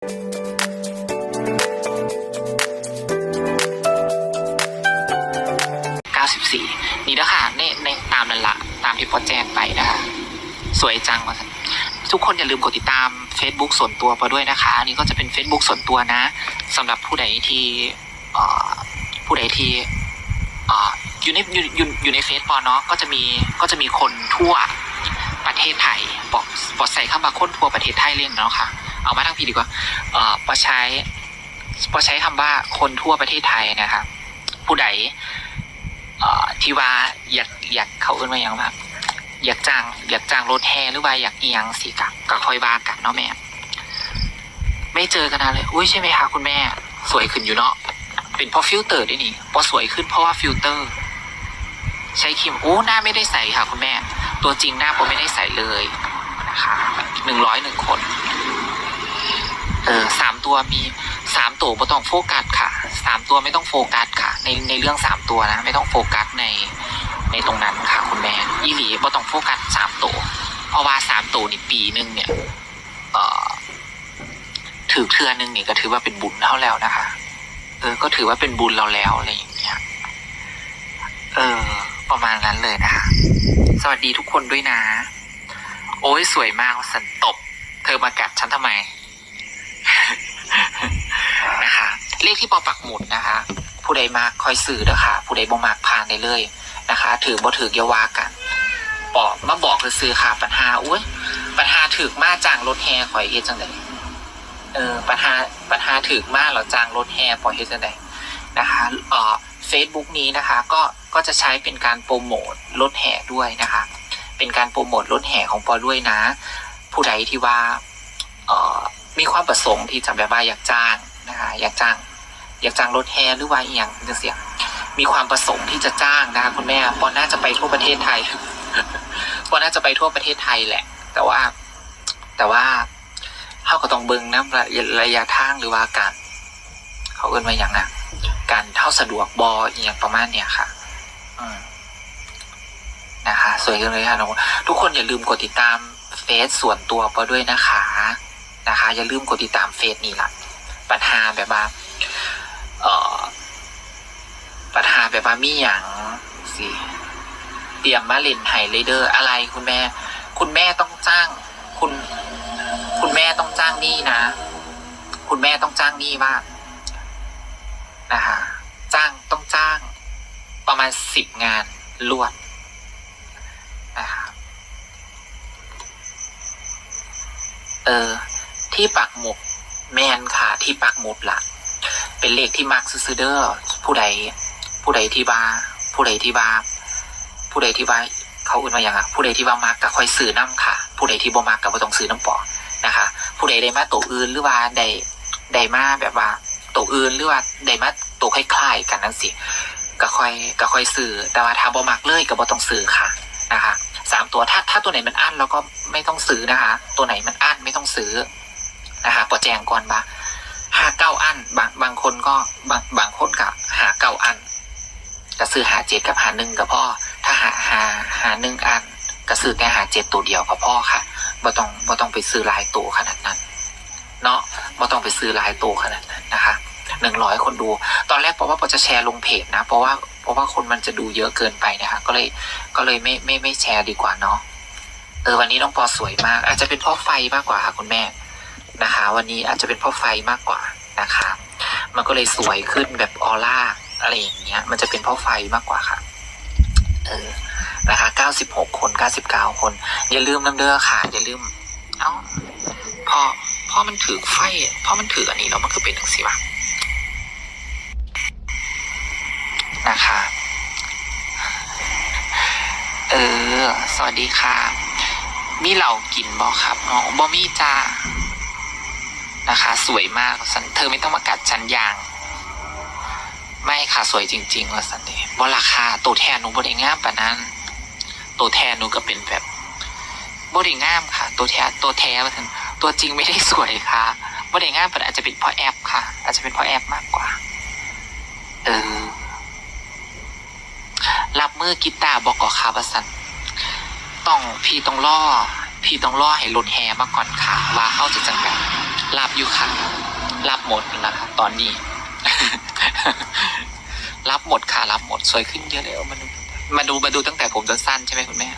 94 นี่นะคะในในตามนั่นละตามที่พอแจ้งไปนะคะ สวยจังว่าซั่นทุกคนอย่าลืมกดติดตาม Facebook ส่วนตัวปอด้วยนะคะ อันนี้ก็จะเป็น Facebook ส่วนตัวนะสำหรับผู้ใดที่ผู้ใดที่อยู่ในอยู่อยู่อยู่ในเฟซปอเนาะก็จะมีก็จะมีคนทั่วประเทศไทยบอกบอกใส่เข้ามาคนทั่วประเทศไทยเล่นเนาะค่ะ เอามาทั้งพีดีกว่าเอ่อปอใช้ปอใช้คำว่าคนทั่วประเทศไทยนะครับ ผู้ใดเอ่อที่ว่าอยากอยากเขาเอื้นว่าอย่างแบบอยากจ้างอยากจ้างรถแห่หรือว่าอยากเอียงสิกับก็คอยว่ากันเนาะแม่ ไม่เจอกันนานเลย อุ้ยใช่ไหมคะคุณแม่ สวยขึ้นอยู่เนาะเป็นเพราะฟิลเตอร์ด้วยนี่พอสวยขึ้นเพราะว่าฟิลเตอร์ ใช้ครีมโอ้หน้าไม่ได้ใสค่ะ คุณแม่ ตัวจริงหน้าผมไม่ได้ใสเลยนะคะหนึ่งร้อยหนึ่งคน ออสามตัวมีสามตัวไม่ต้องโฟกัสค่ะสามตัวไม่ต้องโฟกัสค่ะ ในในเรื่องสามตัวนะ ไม่ต้องโฟกัสในในตรงนั้นค่ะ คุณแม่ยี่หลีไม่ต้องโฟกัสสามตัวเพราะว่าสามตัวนี่ปีหนึ่งเนี่ยเออถือเทือหนึ่งเนี่ยก็ถือว่าเป็นบุญเท่าแล้วนะคะ เออ ก็ถือว่าเป็นบุญเราแล้วอะไรอย่างเงี้ย เออ ประมาณนั้นเลยนะคะ สวัสดีทุกคนด้วยนะ โอ้ยสวยมากสันตบ เธอมากัดฉันทำไม นะคะ เลขที่ปอปักห มุดนะคะ ผู้ใดมากคอยสื่อเด้อค่ะ ผู้ใดบ่มากผ่านได้เลยนะคะ ถือบ่ถืออย่าว่ากันปอกมาบอกคือซื้อค่ะปัญหาอุ้ยปัญหาถือมาจ้างรถแห่ข่อยเฮ็ดจังไดเออปัญหาปัญหาถือมาเราจ้างรถแห่ปอเฮ็ดจังไดนะคะเอ่อเฟซบุ๊กนี้นะคะ ก็ก็จะใช้เป็นการโปรโมทรถแห่ด้วยนะคะ เป็นการโปรโมทรถแห่ของปอด้วยนะ ผู้ใดที่ว่าเอ่อมีความประสงค์ที่จะแบบว่าอยากจ้างนะคะอยากจ้าง อยากจ้างรถแฮหรือว่าอีกอย่างจะเสียมีความประสงค์ที่จะจ้างนะคะคุณแม่ปอนน่าจะไปทั่วประเทศไทยปอนน่าจะไปทั่วประเทศไทยแหละ แต่ว่า แต่ว่าเขาก็ต้องเบิงนะระยะระยะทางหรือว่าการเขาเอิ้นว่าอย่างนะการเท่าสะดวกบออย่างประมาณเนี้ยค่ะ อืมนะคะ สวยจังเลยค่ะน้องทุกคนอย่าลืมกดติดตามเฟซส่วนตัวปอด้วยนะคะ นะคะ อย่าลืมกดติดตามเฟซนี่ละปัญหาแบบว่า เอ่อปัญหาแบบว่ามีอย่างสิเตรียมมาเล่นไฮเลเดอร์อะไรคุณแม่ คุณแม่ต้องจ้าง คุณ คุณแม่ต้องจ้างนี่นะ คุณแม่ต้องจ้างนี่ว่านะคะจ้างต้องจ้าง ประมาณสิบงานรวดนะคะเออ ที่ปักหมุดแมนค่ะ ที่ปักหมุดละ เป็นเลขที่มักซื้อเด้อผู้ใด ผู้ใดที่ว่าผู้ใดที่ว่าผู้ใดที่ว่าเขาอื่นมาอย่างอะผู้ใดที่ว่ามักก็ค่อยซื้อน้ำค่ะ ผู้ใดที่บ่มักก็บ่ต้องซื้อน้ำปอนะคะ ผู้ใดได้มาตัวอื่นหรือว่าได้ได้มาแบบว่าตัวอื่นหรือว่าได้มาตัวคล้ายๆกันนั่นสิก็ค่อยก็ค่อยซื้อแต่ว่าถ้าบ่มักเลยก็บ่ต้องซื้อค่ะนะคะสามตัวถ้าถ้าตัวไหนมันอั้นเราก็ไม่ต้องซื้อนะคะ ตัวไหนมันอั้นไม่ต้องซื้อนะคะปอแจงก่อนว่าห้าเก้าอั้นบางบาง ก็บางบางคนกับหาเก้าอันก็ซื้อหาเจ็ดกับหาหนึ่งกับพ่อถ้าหาหาหาหนึ่งอันก็ซื้อแต่หาเจ็ดตัวเดียวกับพ่อค่ะบ่ต้องบ่ต้องไปซื้อหลายตัวขนาดนั้น เนาะบ่ต้องไปซื้อหลายตัวขนาดนั้นนะคะหนึ่งร้อยคนดู ตอนแรกเพราะว่าปอจะแชร์ลงเพจนะ เพราะว่าเพราะว่าคนมันจะดูเยอะเกินไปนะคะ ก็เลยก็เลยไม่ไม่ไม่แชร์ดีกว่าเนาะเออวันนี้น้องปอสวยมาก อาจจะเป็นเพราะไฟมากกว่าค่ะคุณแม่นะคะ วันนี้อาจจะเป็นเพราะไฟมากกว่านะคะ มันก็เลยสวยขึ้นแบบออร่าอะไรอย่างเงี้ย มันจะเป็นเพราะไฟมากกว่าค่ะ เออ นะคะ96คน99คน อย่าลืมน้ำเด้อค่ะ อย่าลืม เอ้าพอพอมันถือไฟพอมันถืออันนี้แล้วมันคือเป็นหนังสิวะนะคะ เออ สวัสดีค่ะ มีเหล่ากินบอครับอ๋อบอมีจ้า นะคะ สวยมากสันเธอไม่ต้องมากัดฉันยาง ไม่ค่ะสวยจริงๆว่าสันเดบราคาตัวแทนหนูบริงามปะนั้น ตัวแทนหนูก็เป็นแบบบริงามค่ะ ตัวแทนตัวแท้ว่าสันตัวจริงไม่ได้สวยค่ะบริงามปะอาจจะเป็นเพราะแอปค่ะ อาจจะเป็นเพราะแอปมากกว่า เออรับมือกีตาร์บอกก่อค่ะว่าสันต้องพี่ต้องล่อ พี่ต้องล่อให้รถแฮมาก่อนค่ะ ว่าเข้าจะจังแบ รับอยู่ค่ะรับหมดนะคะตอนนี้รับหมดค่ะรับหมดสวยขึ้นเยอะเลยมาดูมาดูมาดูตั้งแต่ผมสั้นใช่ไหมคุณแม่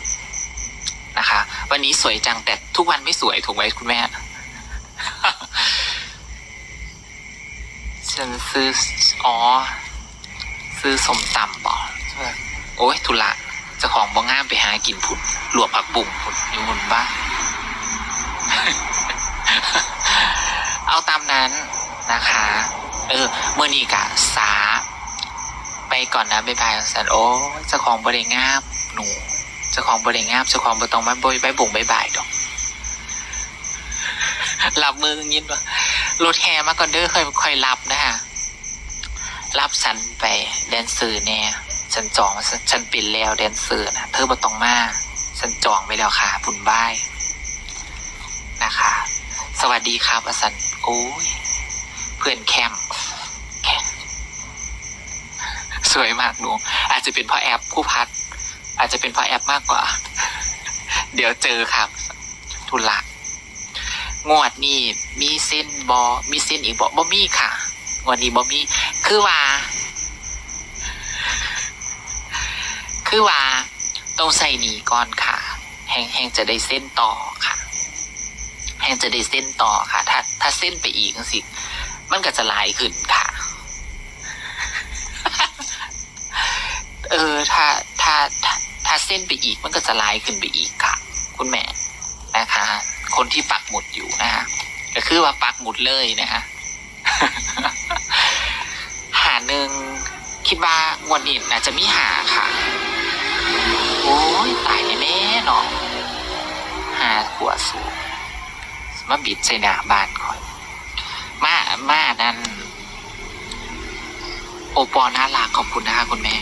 นะคะ วันนี้สวยจังแต่ทุกวันไม่สวยถูกไหมคุณแม่ฉันซื้ออ๋อ ซื้อสมตำบ่โอ้ยทุละเจ้าของบ่งามไปหากินผุดหลวกผักบุ่งผุดอยู่มุนบ้าน เอาตามนั้นนะคะ เออเมื่อนี้กะสา ไปก่อนนะบ๊ายบายสันโอ้เจ้าของบริงามหนูเจ้าของบริงามเจ้าของบตองมาบอยใบบุ่งบายบายดอกหลับมือยินว่ารถแฮมาก่อนเด้อเคยค่อยรับนะฮะรับฉันไปแดนเซอร์แน่ฉันจองฉันฉันปิดแล้วแดนเซอร์นะเธอบตองมาฉันจองไปแล้วค่ะบุญบายนะคะ สวัสดีครับอาสัน โอ้ยเพื่อนแคมแคมสวยมากหนู อาจจะเป็นเพราะแอปผู้พัด อาจจะเป็นเพราะแอปมากกว่า เดี๋ยวเจอครับ ทุลักงวดนี้มีเส้นบอมีเส้นอีกบอบอมี่ค่ะงวดนี้บอมี่คือว่า คือว่า ต้องใส่หนีก่อนค่ะ แห้งแห้งจะได้เส้นต่อ แห้งจะได้เส้นต่อค่ะ ถ้า ถ้าเส้นไปอีกสิ มันก็จะลายขึ้นค่ะ เออ ถ้า ถ้า ถ้าเส้นไปอีก มันก็จะลายขึ้นไปอีกค่ะ คุณแม่นะคะ คนที่ปักหมุดอยู่นะฮะก็คือว่าปักหมุดเลยนะฮะหาหนึ่งคิดว่างวดนี้น่าจะมีหาค่ะ โอ้ยตายแน่ๆเนาะหาขวดสูง มาบิดใส่หน้าบ้านคอยมามานั่นโอปอน่ารักขอบคุณนะคะคุณแม่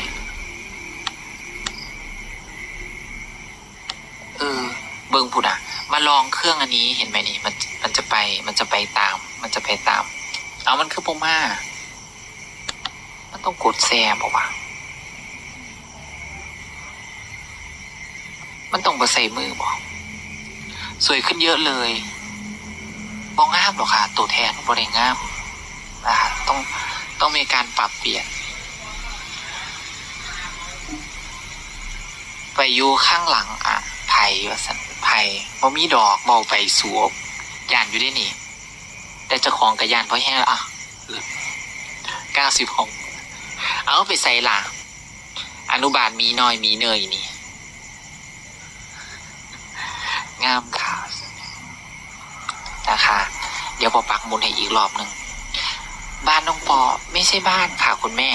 เออ เบิ้งผุดอะมาลองเครื่องอันนี้เห็นไหมนี่ มันมันจะไปมันจะไปตาม มันจะไปตาม เอามันคือโปมามันต้องกดแซมบอกว่ามันต้องมาใส่มือบอกสวยขึ้นเยอะเลย บองงามหรอกค่ะ ตัวแทนบริงามนะคะต้องต้องมีการปรับเปลี่ยน ไปอยู่ข้างหลังอะไผ่ว่าสันไผ่บ่มีดอกเบาไปสวบยานอยู่ได้นี่ แต่เจ้าของกระยานเพราะแห้อะเก้าสิบหกเอาไปใส่ล่ะ อนุบาลมีน้อยมีเนยนี่ งามค่ะ นะคะ เดี๋ยวปอปักหมุนให้อีกรอบหนึ่ง บ้านน้องปอไม่ใช่บ้านค่ะคุณแม่